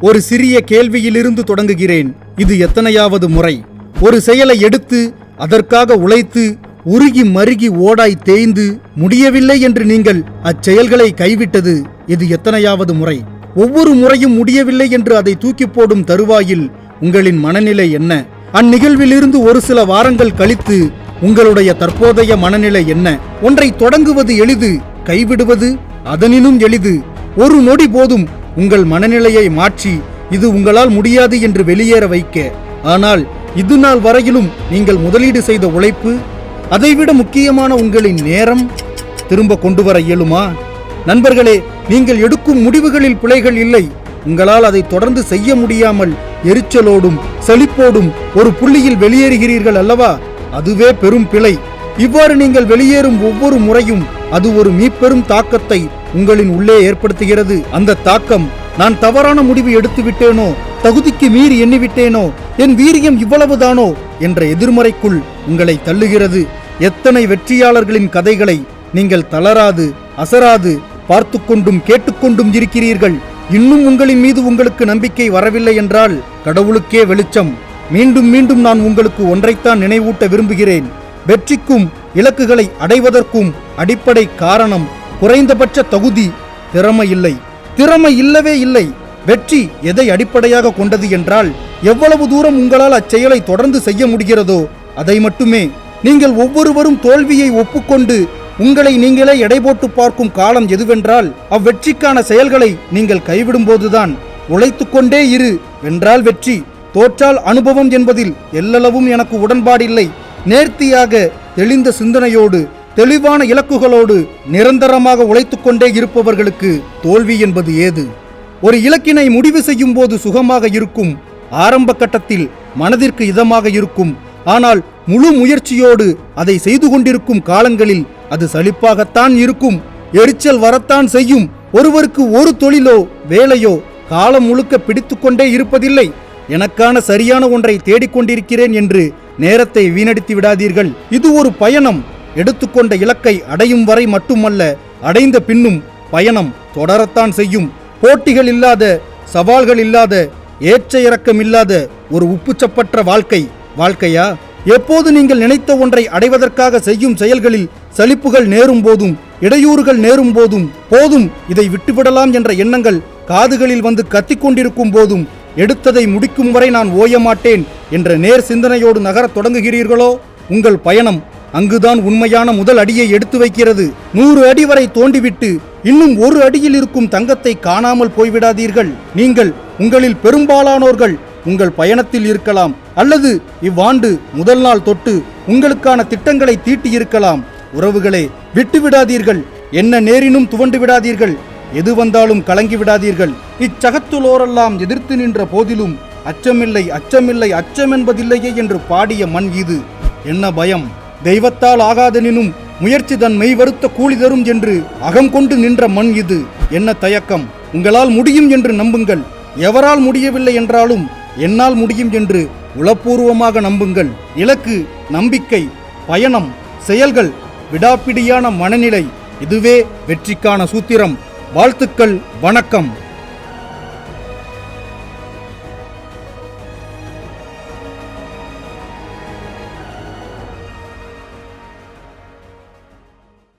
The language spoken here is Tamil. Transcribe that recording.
ஒரு சிறிய கேள்வியிலிருந்து தொடங்குகிறேன். இது எத்தனையாவது முறை. ஒரு செயலை எடுத்து அதற்காக உழைத்து உருகி மருகி ஓடாய் தேய்ந்து முடியவில்லை என்று நீங்கள் அச்செயல்களை கைவிட்டது. இது எத்தனையாவது முறை. ஒவ்வொரு முறையும் முடியவில்லை என்று அதை தூக்கி போடும் தருவாயில் உங்களின் மனநிலை என்ன? அந்நிகழ்விலிருந்து ஒரு சில வாரங்கள் கழித்து உங்களுடைய தற்போதைய மனநிலை என்ன? ஒன்றை தொடங்குவது எளிது கைவிடுவது அதனினும் எளிது. ஒரு நொடி போதும் உங்கள் மனநிலையை மாற்றி இது உங்களால் முடியாது என்று வெளியேற வைக்க. ஆனால் இது நாள் வரையிலும் நீங்கள் முதலீடு செய்த உழைப்பு அதைவிட முக்கியமான உங்களின் நேரம் திரும்ப கொண்டு வர இயலுமா? நண்பர்களே நீங்கள் எடுக்கும் முடிவுகளில் பிழைகள் இல்லை. உங்களால் அதை தொடர்ந்து செய்ய முடியாமல் எரிச்சலோடும் செழிப்போடும் ஒரு புள்ளியில் வெளியேறுகிறீர்கள் அல்லவா? அதுவே பெரும் பிழை. இவ்வாறு நீங்கள் வெளியேறும் ஒவ்வொரு முறையும் அது ஒரு மீப்பெரும் தாக்கத்தை உங்களின் உள்ளே ஏற்படுத்துகிறது. அந்த தாக்கம் நான் தவறான முடிவு எடுத்து விட்டேனோ தகுதிக்கு மீறி எண்ணிவிட்டேனோ என் வீரியம் இவ்வளவுதானோ என்ற எதிர்மறைக்குள் உங்களை தள்ளுகிறது. எத்தனை வெற்றியாளர்களின் கதைகளை நீங்கள் தளராது அசராது பார்த்து கொண்டும் கேட்டுக்கொண்டும் இருக்கிறீர்கள். இன்னும் உங்களின் மீது உங்களுக்கு நம்பிக்கை வரவில்லை என்றால் கடவுளுக்கே வெளிச்சம். மீண்டும் மீண்டும் நான் உங்களுக்கு ஒன்றைத்தான் நினைவூட்ட விரும்புகிறேன். வெற்றிக்கும் இலக்குகளை அடைவதற்கும் அடிப்படை காரணம் குறைந்தபட்ச தகுதி திறமை இல்லை. திறமை இல்லவே இல்லை. வெற்றி எதை அடிப்படையாக கொண்டது என்றால் எவ்வளவு தூரம் உங்களால் அச்செயலை தொடர்ந்து செய்ய முடிகிறதோ அதை மட்டுமே. நீங்கள் ஒவ்வொருவரும் தோல்வியை ஒப்புக்கொண்டு உங்களை நீங்களே எடை போட்டு பார்க்கும் காலம் எதுவென்றால் அவ்வெற்றிக்கான செயல்களை நீங்கள் கைவிடும்போதுதான். உழைத்துக்கொண்டே இரு. வென்றால் வெற்றி தோற்றால் அனுபவம் என்பதில் எல்லளவும் எனக்கு உடன்பாடில்லை. நேர்த்தியாக தெளிந்த சிந்தனையோடு தெளிவான இலக்குகளோடு நிரந்தரமாக உழைத்துக்கொண்டே இருப்பவர்களுக்கு தோல்வி என்பது ஏது? ஒரு இலக்கினை முடிவு செய்யும் போது சுகமாக இருக்கும் ஆரம்ப கட்டத்தில் மனதிற்கு இதமாக இருக்கும். ஆனால் முழு முயற்சியோடு அதை செய்து கொண்டிருக்கும் காலங்களில் அது சலிப்பாகத்தான் இருக்கும். எரிச்சல் வரத்தான் செய்யும். ஒருவருக்கு ஒரு தொழிலோ வேலையோ காலம் முழுக்க பிடித்துக்கொண்டே இருப்பதில்லை. எனக்கான சரியான ஒன்றை தேடிக்கொண்டிருக்கிறேன் என்று நேரத்தை வீணடித்து விடாதீர்கள். இது ஒரு பயணம். எடுத்துக்கொண்ட இலக்கை அடையும் வரை மட்டுமல்ல அடைந்த பின்னும் பயணம் தொடரத்தான் செய்யும். போட்டிகள் இல்லாத சவால்கள் இல்லாத ஏற்ற இறக்கம் இல்லாத ஒரு உப்புச்சப்பற்ற வாழ்க்கை. வாழ்க்கையா? எப்போது நீங்கள் நினைத்த ஒன்றை அடைவதற்காக செய்யும் செயல்களில் சலிப்புகள் நேரும் போதும் இடையூறுகள் நேரும் போதும் போதும் இதை விட்டுவிடலாம் என்ற எண்ணங்கள் காதுகளில் வந்து கத்திக்கொண்டிருக்கும் போதும் எடுத்ததை முடிக்கும் வரை நான் ஓய மாட்டேன் என்ற நேர் சிந்தனையோடு நகரத் தொடங்குகிறீர்களோ? உங்கள் பயணம் அங்குதான் உண்மையான முதல் அடியை எடுத்து வைக்கிறது. நூறு அடி வரை தோண்டிவிட்டு இன்னும் ஒரு அடியில் இருக்கும் தங்கத்தை காணாமல் போய்விடாதீர்கள். நீங்கள் உங்களில் பெரும்பாலானோர்கள் உங்கள் பயணத்தில் இருக்கலாம் அல்லது இவ்வாண்டு முதல் நாள் தொட்டு உங்களுக்கான திட்டங்களை தீட்டியிருக்கலாம் உறவுகளே விட்டு விடாதீர்கள் என்ன நேரினும் துவண்டு விடாதீர்கள். எது வந்தாலும் கலங்கி விடாதீர்கள். இச்சகத்துலோரெல்லாம் எதிர்த்து நின்ற போதிலும் அச்சமில்லை அச்சமில்லை அச்சம் என்பதில்லையே என்று பாடிய மண் இது. என்ன பயம்? தெய்வத்தால் ஆகாதெனினும் முயற்சி தன் மெய் வருத்த கூலி தரும் என்று அகம் கொண்டு நின்ற மண் இது. என்ன தயக்கம்? உங்களால் முடியும் என்று நம்புங்கள். எவரால் முடியவில்லை என்றாலும் என்னால் முடியும் என்று உளப்பூர்வமாக நம்புங்கள். இலக்கு நம்பிக்கை பயணம் செயல்கள் விடாப்பிடியான மனநிலை. இதுவே வெற்றிக்கான சூத்திரம். வாழ்த்துக்கள் வணக்கம்.